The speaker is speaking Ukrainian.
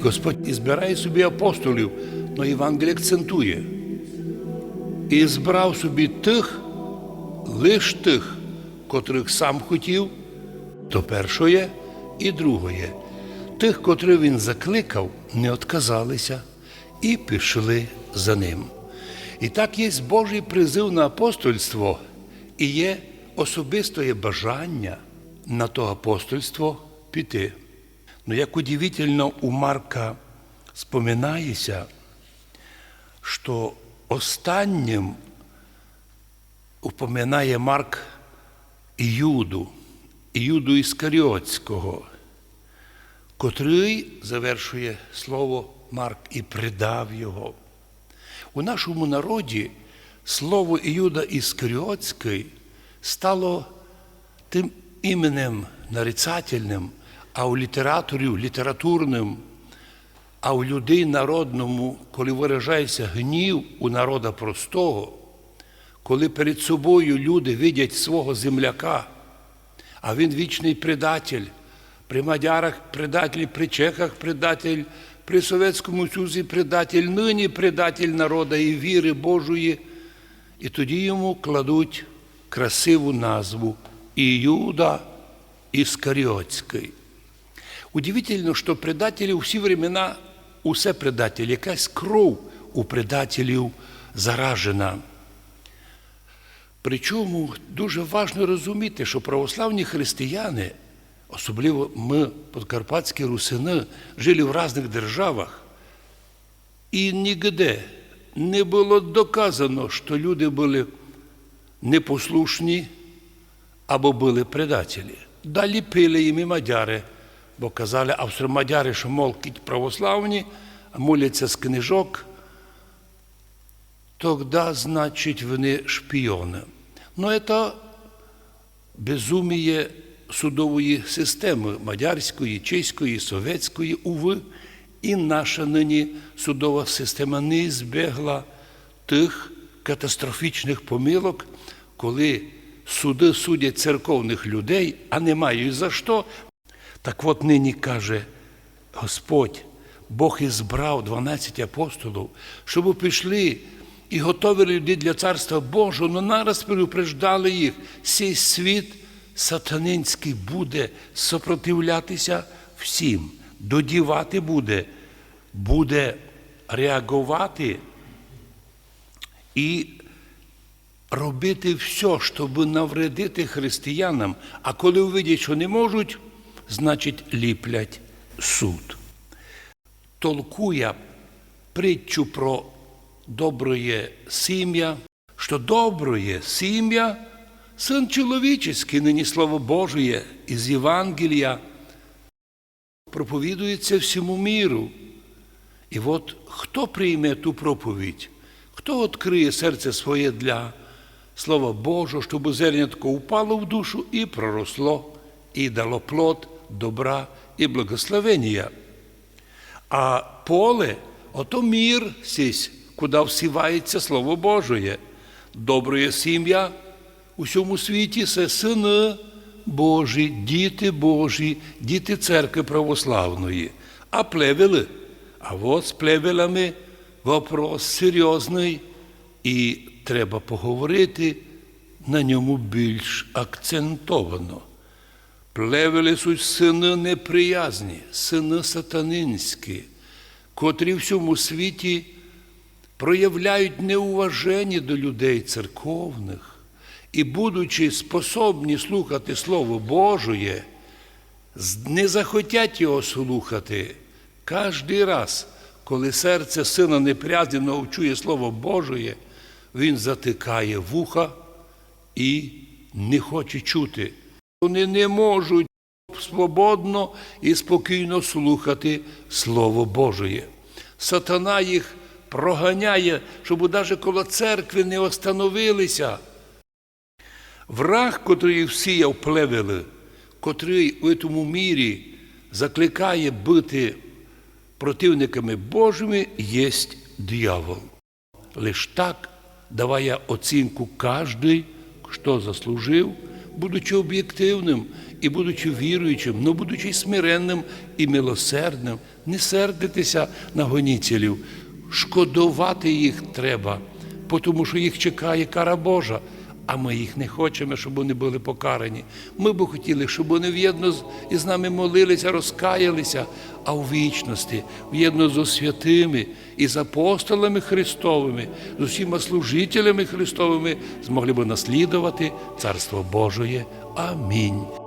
Господь і збирає собі апостолів, але Євангеліє акцентує. І збрав собі тих, лиш тих, котрих сам хотів, то першоє і другоє. Тих, котрих він закликав, не отказалися і пішли за ним. І так є Божий призив на апостольство і є особистое бажання на то апостольство піти. Ну, як удивительно у Марка споминається, що останнім упоминає Марк Іуду, Іуду Іскаріотського, котрий завершує слово Марк і придав його. У нашому народі слово Іуда Іскаріотський стало тим іменем нарицательним, а у літераторів літературним, а у людей народному, коли виражається гнів у народа простого, коли перед собою люди видять свого земляка, а він вічний предатель, при мадярах предатель, при чехах предатель, при Совєтському Союзі предатель, нині предатель народа і віри Божої. І тоді йому кладуть красиву назву Іуда Іскаріотський. Удивительно, що предателі у всі времена усе предателі, якась кров у предателів заражена. Причому дуже важливо розуміти, що православні християни, особливо ми, подкарпатські русини, жили в різних державах, і ніде не було доказано, що люди були непослушні або були предателі. Далі пили їм і мадяри, бо казали австромадяри, що молкіть православні, а моляться з книжок, тоді, значить, вони шпіони. Ну, це безуміє судової системи мадярської, чеської, совєтської, уви, і наша нині судова система не збегла тих катастрофічних помилок, коли суди судять церковних людей, а не мають за що. Так от нині каже Господь, Бог і збрав 12 апостолів, щоб пішли і готовили людей для Царства Божого, але нараз предупреждали їх, цей світ сатанинський буде сопротивлятися всім, додівати буде, буде реагувати і робити все, щоб навредити християнам, а коли увидять, що не можуть, значить ліплять суд. Толкує притчу про доброє сім'я, що доброє сім'я, син чоловічий, нині слово Божє із Євангелія, проповідується всьому міру. І от хто прийме ту проповідь, хто відкриє серце своє для Слова Божого, щоб зернятко упало в душу і проросло, і дало плод добра і благословення. А поле ото мір сісь, куди всівається Слово Божє. Доброє сім'я у всьому світі це сини Божі, діти Божі, діти церкви православної. А плевели, а от з плевелами вопрос серйозний, і треба поговорити на ньому більш акцентовано. Плевели суть сини неприязні, сини сатанинські, котрі в всьому світі проявляють неуваження до людей церковних і, будучи способні слухати Слово Божє, не захотять його слухати кожен раз, коли серце сина непрязняного чує Слово Божє, він затикає вуха і не хоче чути. Вони не можуть свободно і спокійно слухати Слово Божє. Сатана їх проганяє, щоб навіть коло церкви не остановилися. Враг, котрий всіяв плевели, котрий у цьому мірі закликає бути противниками Божими, є диявол. Лиш так давая оцінку кожний, хто заслужив, будучи об'єктивним і будучи віруючим, але будучи смиренним і милосердним, не сердитися на гоніцелів, шкодувати їх треба, тому що їх чекає кара Божа. А ми їх не хочемо, щоб вони були покарані. Ми б хотіли, щоб вони в'єдно із нами молилися, розкаялися, а у вічності, в'єдно з святими і з апостолами Христовими, з усіма служителями Христовими змогли б наслідувати Царство Божоє. Амінь.